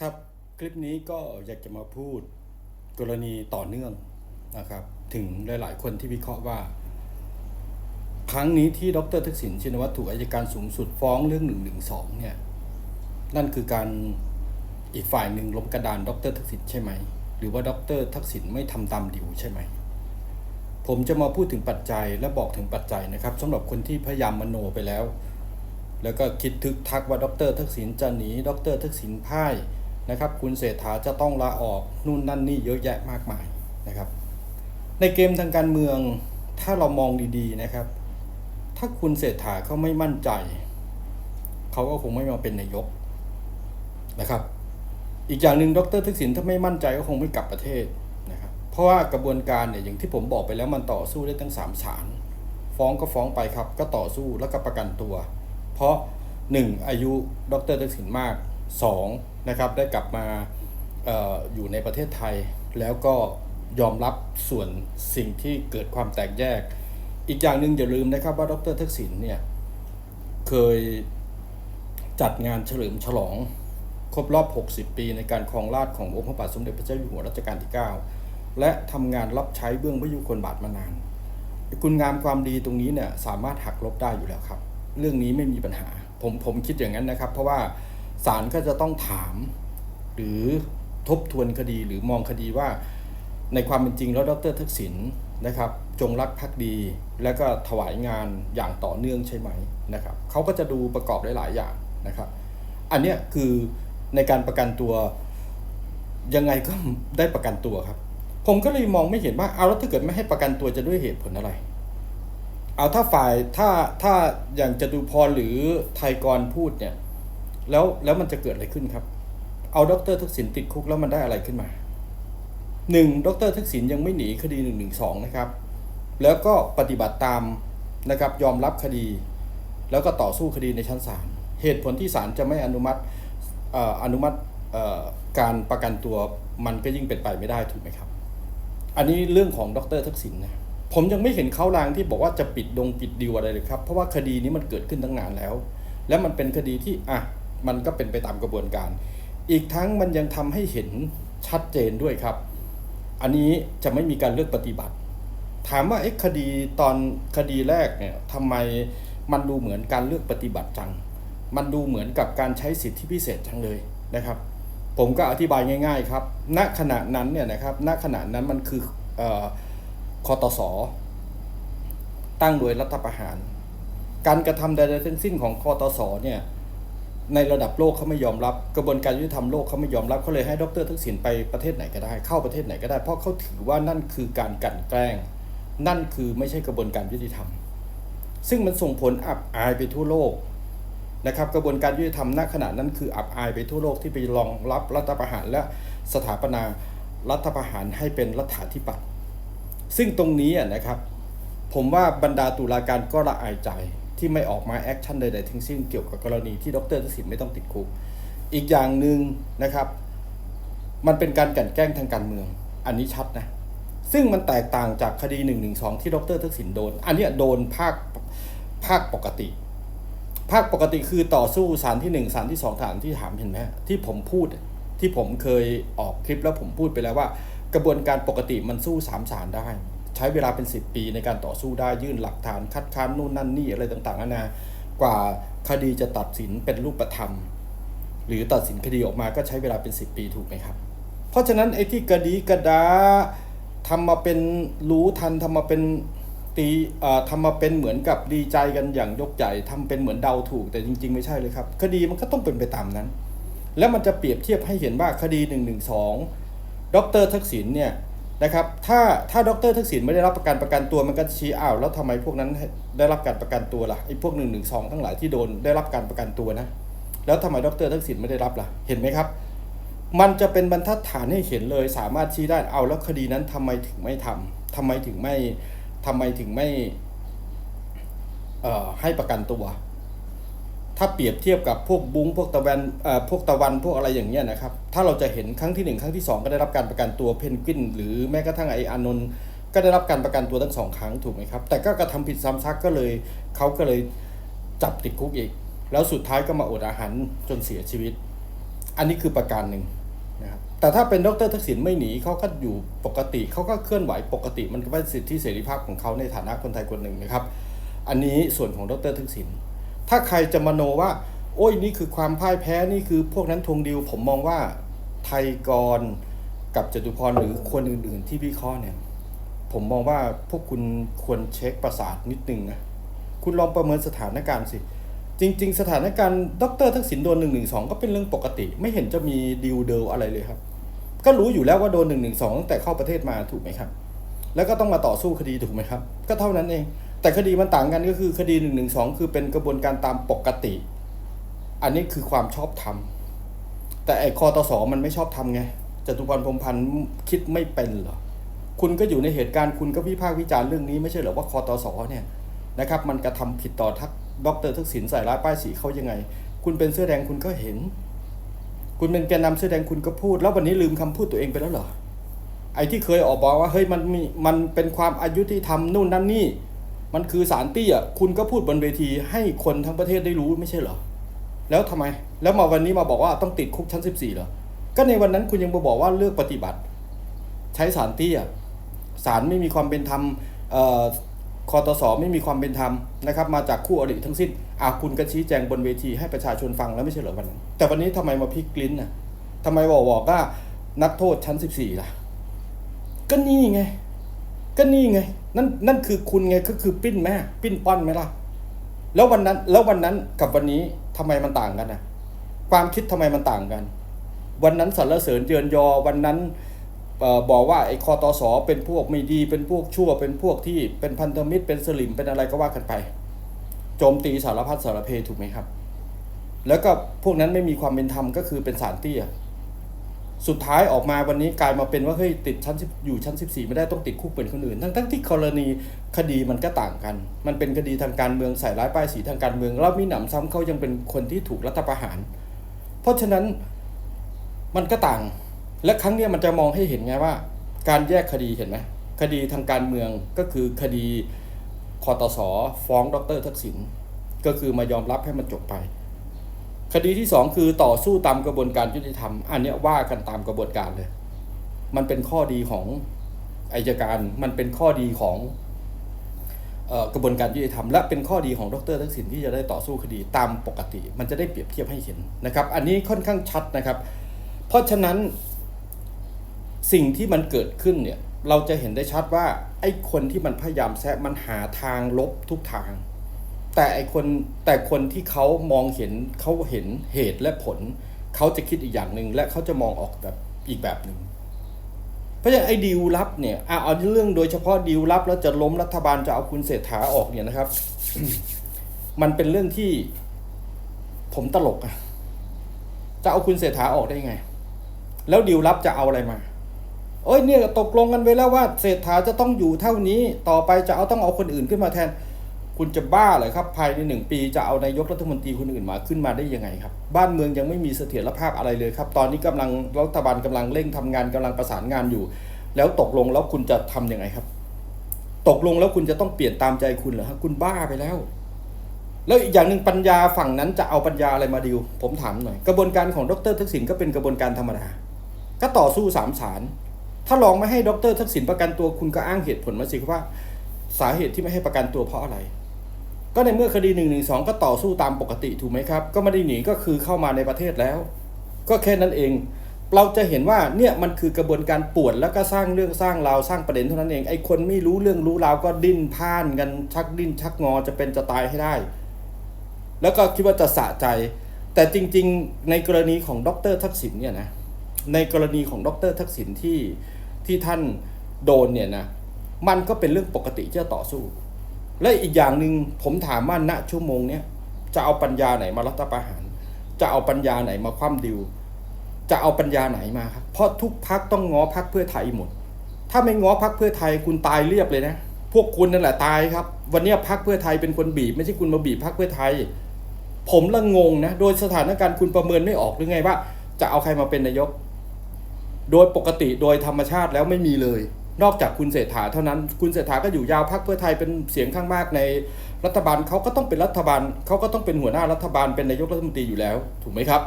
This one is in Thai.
ครับคลิปนี้ก็อยากจะมาพูดกรณีต่อเนื่องนะครับ ถึงหลาย ๆ คนที่วิเคราะห์ว่า ครั้งนี้ที่ดรทักษิณชินวัตรถูกอายการสูงสุดฟ้องเรื่อง1นึเนี่ย นั่นคือการอีกฝ่ายหนึ่งล้มกระดานดรทักษิณใช่ไหม หรือว่าดรทักษิณไม่ทำตามดิวใช่ไหม ผมจะมาพูดถึงปัจจัยและบอกถึงปัจจัยนะครับสำหรับคนที่พยายามมโนไปแล้ว แล้วก็คิดทึกทักว่าดรทักษิณจะหนีดรทักษิณพ่าย นะครับ คุณเศรษฐาจะต้องลาออกนู่นนั่นนี่เยอะแยะมากมายนะครับ ในเกมทางการเมืองถ้าเรามองดีๆนะครับ ถ้าคุณเศรษฐาเขาไม่มั่นใจ เขาก็คงไม่มาเป็นนายกนะครับ อีกอย่างหนึ่งดรทักษิณถ้าไม่มั่นใจก็คงไม่กลับประเทศนะครับ เพราะว่ากระบวนการเนี่ยอย่างที่ผมบอกไปแล้วมันต่อสู้ได้ตั้งสามศาลฟ้องก็ฟ้องไปครับ ก็ต่อสู้แล้วก็ประกันตัว เพราะ 1. อายุดรทักษิณมาก 2. นะครับได้กลับมาอออยู่ในประเทศไทย แล้วก็ยอมรับส่วนสิ่งที่เกิดความแตกแยก อีกอย่างหนึ่งอย่าลืมนะครับว่าดรทักษิณเนี่ยเคยจัดงานเฉลิมฉลองครบรอบ 60 ปีในการครองราชขององค์พระบาทสมเด็จพระเจ้าอยู่หัวรัชกาลที่ 9 และทำงานรับใช้เบื้องพระยุคลบาทมานาน คุณงามความดีตรงนี้เนี่ยสามารถหักลบได้อยู่แล้วครับ เรื่องนี้ไม่มีปัญหา ผมผมคิดอย่างนั้นนะครับ เพราะว่า ศาลก็จะต้องถาม หรือทบทวนคดีหรือมองคดีว่า ในความเป็นจริงแล้วดรทักษิณนะครับ จงรักภักดี และก็ถวายงานอย่างต่อเนื่องใช่ไหมนะครับเขาก็จะดูประกอบได้หลายอย่างนะครับ อันเนี้ยคือในการประกันตัวยังไงก็ได้ประกันตัวครับ ผมก็เลยมองไม่เห็นว่าเอาแล้วถ้าเกิดไม่ให้ประกันตัวจะด้วยเหตุผลอะไร เอาถ้าฝ่ายถ้าถ้าอย่างจตุพรหรือไทยกรพูดเนี่ย แล้วแล้วมันจะเกิดอะไรขึ้นครับ เอาดรทักษิณติดคุกแล้วมันได้อะไรขึ้นมาหนึ่งดรทักษิณยังไม่หนีคดีหนึ่งหนึ่งสองนะครับ แล้วก็ปฏิบัติตามนะครับยอมรับคดี แล้วก็ต่อสู้คดีในชั้นศาลเหตุผลที่ศาลจะไม่อนุมัติออนุมัติการประกันตัวมันก็ยิ่งเป็นไปไม่ได้ถูกไหมครับ อันนี้เรื่องของดรทักษิณนะผมยังไม่เห็นเขาลางที่บอกว่าจะปิดดงปิดดีลอะไรเลยครับ เพราะว่าคดีนี้มันเกิดขึ้นตั้งนานแล้ว และมันเป็นคดีที่อะ มันก็เป็นไปตามกระบวนการ อีกทั้งมันยังทำให้เห็นชัดเจนด้วยครับ อันนี้จะไม่มีการเลือกปฏิบัติ ถามว่าเอ๊ะคดีตอนคดีแรกเนี่ยทำไมมันดูเหมือนการเลือกปฏิบัติจัง มันดูเหมือนกับการใช้สิทธิพิเศษจังเลยนะครับ ผมก็อธิบายง่าย ๆ ครับ ณขณะนั้นเนี่ยนะครับณขณะนั้นมันคือเอ่อคอตสตั้งโดยรัฐประหาร การกระทำใดๆทั้งสิ้นของคอตสเนี่ย ในระดับโลกเขาไม่ยอมรับ กระบวนการยุติธรรมโลกเขาไม่ยอมรับเขาเลยให้ดรทักษิณไปประเทศไหนก็ได้ เข้าประเทศไหนก็ได้ เพราะเขาถือว่านั่นคือการกลั่นแกล้ง นั่นคือไม่ใช่กระบวนการยุติธรรม ซึ่งมันส่งผลอับอายไปทั่วโลกนะครับกระบวนการยุติธรรมณขณะนั้นคืออับอายไปทั่วโลกที่ไปรองรับรัฐประหารและสถาปนารัฐประหารให้เป็นรัฐาธิปัตย์ซึ่งตรงนี้นะครับ ผมว่าบรรดาตุลาการก็ละอายใจ ที่ไม่ออกมาแอคชั่นใดๆทั้งสิ้นเกี่ยวกับกรณีที่ดรทักษิณไม่ต้องติดคุก อีกอย่างหนึ่งนะครับ มันเป็นการกลั่นแกล้งทางการเมือง อันนี้ชัดนะ ซึ่งมันแตกต่างจากคดี1นึที่ดรทักษิณโดน อันนี้โดนภาคภาคปกติ ภาคปกติคือต่อสู้สารที่หนึ่งสารที่สองสารที่ถามเห็นไหมที่ผมพูดที่ผมเคยออกคลิปแล้วผมพูดไปแล้วว่า กระบวนการปกติมันสู้สามสารได้ ใช้เวลาเป็น 10 ปีในการต่อสู้ได้ยื่นหลักฐานคัดค้านนู่นนั่นนี่อะไรต่างๆนานากว่าคดีจะตัดสินเป็นรูปธรรม หรือตัดสินคดีออกมาก็ใช้เวลาเป็น 10 ปีถูกไหมครับ เพราะฉะนั้นไอ้ที่กระดีกระดาทำมาเป็นรู้ทันทำมาเป็นตีเอ่อทำมาเป็นเหมือนกับดีใจกันอย่างยกใหญ่ทำเป็นเหมือนเดาถูกแต่จริง ๆ ไม่ใช่เลยครับ คดีมันก็ต้องเป็นไปตามนั้น แล้วมันจะเปรียบเทียบให้เห็นว่าคดี1นึดรทักษิณเนี่ย นะครับถ้าถ้าดรทักษิณไม่ได้รับประกันประกันตัวมันก็จะชี้อ้าวแล้วทำไมพวกนั้นได้รับการประกันตัวล่ะไอ้พวก1นึทั้งหลายที่โดนได้รับการประกันตัวนะ แล้วทำไมดรทักษิณไม่ได้รับล่ะ เห็นไหมครับ มันจะเป็นบรรทัดฐานให้เห็นเลย สามารถชี้ได้เอาแล้วคดีนั้นทำไมถึงไม่ทำทำไมถึงไม่ทำไมถึงไม่ให้ประกันตัว ถ้าเปรียบเทียบกับพวกบุ้งพวกตะวันพวกตะวันพวกอะไรอย่างเงี้ยนะครับ ถ้าเราจะเห็นครั้งที่หนึ่งครั้งที่สองก็ได้รับการประกันตัวเพนกวิน หรือแม้กระทั่งไออานนท์ก็ได้รับการประกันตัวทั้งสองครั้งถูกไหมครับ แต่ก็กระทำผิดซ้ำซักก็เลยเขาก็เลยจับติดคุกอีก แล้วสุดท้ายก็มาอดอาหารจนเสียชีวิต อันนี้คือประการหนึ่งนะครับแต่ถ้าเป็นดรทักษิณไม่หนีเขาก็อยู่ปกติเขาก็เคลื่อนไหวปกติมันก็เป็นสิทธิเสรีภาพของเขาในฐานะคนไทยคนหนึ่งนะครับ อันนี้ส่วนของดรทักษิณ ถ้าใครจะมโนว่า โอ้ยนี่คือความพ่ายแพ้นี่คือพวกนั้นทวงดิว ผมมองว่าไทยกรกับจตุพรหรือคนอื่น ๆ ที่วิเคราะห์เนี่ย ผมมองว่าพวกคุณควรเช็คประสาทนิดนึงนะคุณลองประเมินสถานการณ์สิ จริง ๆ สถานการณ์ดรทักษิณโดนหนึ่งหนึ่งสองก็เป็นเรื่องปกติ ไม่เห็นจะมีดีลเดลอะไรเลยครับ ก็รู้อยู่แล้วว่าโดนหนึ่งหนึ่งสองตั้งแต่เข้าประเทศมาถูกไหมครับ แล้วก็ต้องมาต่อสู้คดีถูกไหมครับ ก็เท่านั้นเอง แต่คดีมันต่างกันก็คือคดีหนึ่งหนึ่งสองคือเป็นกระบวนการตามปกติ อันนี้คือความชอบธรรม แต่ไอ้คอตสมันไม่ชอบทำไงจตุพรพรมพันธ์คิดไม่เป็นเหรอคุณก็อยู่ในเหตุการณ์คุณก็วิพากษ์วิจารณ์เรื่องนี้ไม่ใช่เหรอว่าคอตสเนี่ยนะครับ มันกระทำผิดต่อทักดรทักษิณใส่ร้ายป้ายสีเขายังไง คุณเป็นเสื้อแดงคุณก็เห็น คุณเป็นแกนนำเสื้อแดงคุณก็พูด แล้ววันนี้ลืมคำพูดตัวเองไปแล้วเหรอไอ้ที่เคยออกบอกว่าเฮ้ยมันมีมันเป็นความอายุที่ทำนู่นนั่นนี่ มันคือสารเตี้ยคุณก็พูดบนเวทีให้คนทั้งประเทศได้รู้ไม่ใช่เหรอ แล้วทำไม แล้วมาวันนี้มาบอกว่าต้องติดคุกชั้น 14เหรอ ก็ในวันนั้นคุณยังมาบอกว่าเลือกปฏิบัติ ใช้สารเตี้ยสารไม่มีความเป็นธรรมคอตสไม่มีความเป็นธรรมนะครับ มาจากคู่อริทั้งสิ้นอาคุณก็ชี้แจงบนเวทีให้ประชาชนฟังแล้วไม่ใช่เหรอวันนั้น แต่วันนี้ทำไมมาพลิกลิ้นน่ะทำไมบอกบอกว่านักโทษชั้น 14 ล่ะ ก็นี่ไง ก็นี่ไง นั่นนั่นคือคุณไงก็คือปิ้นแม่ปิ้นป้อนไหมล่ะ แล้ววันนั้น แล้ววันนั้นกับวันนี้ทำไมมันต่างกันนะความคิดทำไมมันต่างกัน วันนั้นสรรเสริญเยือนยอวันนั้นออบอกว่าไอ้คอตอสเป็นพวกไม่ดี เป็นพวกชั่ว เป็นพวกที่เป็นพันธมิตร เป็นสลิม เป็นอะไรก็ว่ากันไป โจมตีสารพัดสารเพถูกไหมครับ แล้วก็พวกนั้นไม่มีความเป็นธรรมก็คือเป็นสารเตี้ย สุดท้ายออกมาวันนี้กลายมาเป็นว่าเฮ้ยติดชั้นอยู่ชั้น 14 ไม่ได้ต้องติดคุกเป็นคนอื่น ทั้งทั้งที่กรณีคดีมันก็ต่างกัน มันเป็นคดีทางการเมืองใส่ร้ายป้ายสีทางการเมืองแล้วมีหนำซ้ำเขายังเป็นคนที่ถูกรัฐประหาร เพราะฉะนั้นมันก็ต่าง และครั้งนี้มันจะมองให้เห็นไงว่า การแยกคดีเห็นไหมคดีทางการเมืองก็คือคดีคอตสฟ้องดรทักษิณก็คือมายอมรับให้มันจบไป คดีที่สองคือต่อสู้ตามกระบวนการยุติธรรม อันนี้ว่ากันตามกระบวนการเลย มันเป็นข้อดีของอายการ มันเป็นข้อดีของออกระบวนการยุติธรรมและเป็นข้อดีของดรทักษิณที่จะได้ต่อสู้คดีตามปกติ มันจะได้เปรียบเทียบให้เห็นนะครับ อันนี้ค่อนข้างชัดนะครับ เพราะฉะนั้นสิ่งที่มันเกิดขึ้นเนี่ยเราจะเห็นได้ชัดว่าไอ้คนที่มันพยายามแซะมันหาทางลบทุกทาง แต่ไอคนแต่คนที่เขามองเห็นเขาเห็นเหตุและผล เขาจะคิดอีกอย่างหนึ่งและเขาจะมองออกแบบอีกแบบหนึ่งเพราะฉะนั้นไอ้ดีลลับเนี่ยอะเอาเรื่องโดยเฉพาะดีลลับแล้วจะล้มรัฐบาลจะเอาคุณเศรษฐาออกเนี่ยนะครับ มันเป็นเรื่องที่ผมตลกอะจะเอาคุณเศรษฐาออกได้ยังไง แล้วดีลลับจะเอาอะไรมาโอ้ยเนี่ยตกลงกันไว้แล้วว่าเศรษฐาจะต้องอยู่เท่านี้ต่อไปจะเอาต้องเอาคนอื่นขึ้นมาแทน คุณจะบ้าเหรอครับ ภายในหนึ่งปีจะเอานายกรัฐมนตรีคนอื่นมาขึ้นมาได้ยังไงครับ บ้านเมืองยังไม่มีเสถียรภาพอะไรเลยครับ ตอนนี้กำลังรัฐบาลกำลังเร่งทำงานกำลังประสานงานอยู่ แล้วตกลงแล้วคุณจะทํำยังไงครับ ตกลงแล้วคุณจะต้องเปลี่ยนตามใจคุณเหรอครับคุณบ้าไปแล้ว แล้วอีกอย่างหนึ่งปัญญาฝั่งนั้นจะเอาปัญญาอะไรมาดิว ผมถามหน่อย กระบวนการของดรทักษิณก็เป็นกระบวนการธรรมดา ก็ต่อสู้สามศาลถ้าลองไม่ให้ดรทักษิณประกันตัวคุณก็อ้างเหตุผลมาสิครับว่า สาเหตุที่ไม่ให้ประกันตัวเพราะอะไร ก็ในเมื่อคดีหนึ่งหนึ่งสองก็ต่อสู้ตามปกติถูกไหมครับ ก็ไม่ได้หนีก็คือเข้ามาในประเทศแล้ว ก็แค่นั้นเอง เราจะเห็นว่าเนี่ยมันคือกระบวนการปวนแล้วก็สร้างเรื่องสร้างราวสร้างประเด็นเท่านั้นเองไอ้คนไม่รู้เรื่องรู้ราวก็ดิ้นพ่านกันชักดิ้นชักงอจะเป็นจะตายให้ได้ แล้วก็คิดว่าจะสะใจ แต่จริง ๆ ในกรณีของดรทักษิณเนี่ยนะในกรณีของดรทักษิณที่ที่ท่านโดนเนี่ยนะมันก็เป็นเรื่องปกติที่จะต่อสู้ และอีกอย่างหนึ่งผมถามว่าณชั่วโมงเนี้ยจะเอาปัญญาไหนมารัฐประหาร จะเอาปัญญาไหนมาคว่ำดิว จะเอาปัญญาไหนมาครับเพราะทุกพักต้องง้อพักเพื่อไทยหมด ถ้าไม่ง้อพักเพื่อไทยคุณตายเรียบเลยนะ พวกคุณนั่นแหละตายครับ วันนี้พักเพื่อไทยเป็นคนบีบ ไม่ใช่คุณมาบีบพักเพื่อไทย ผมละงงนะ โดยสถานการณ์คุณประเมินไม่ออกหรือไงว่า จะเอาใครมาเป็นนายก โดยปกติโดยธรรมชาติแล้วไม่มีเลย นอกจากคุณเศรษฐาเท่านั้น คุณเศรษฐาก็อยู่ยาวพักเพื่อไทยเป็นเสียงข้างมากในรัฐบาลเขาก็ต้องเป็นรัฐบาลเขาก็ต้องเป็นหัวหน้ารัฐบาลเป็นนายกรัฐมนตรีอยู่แล้ว ถูกไหมครับ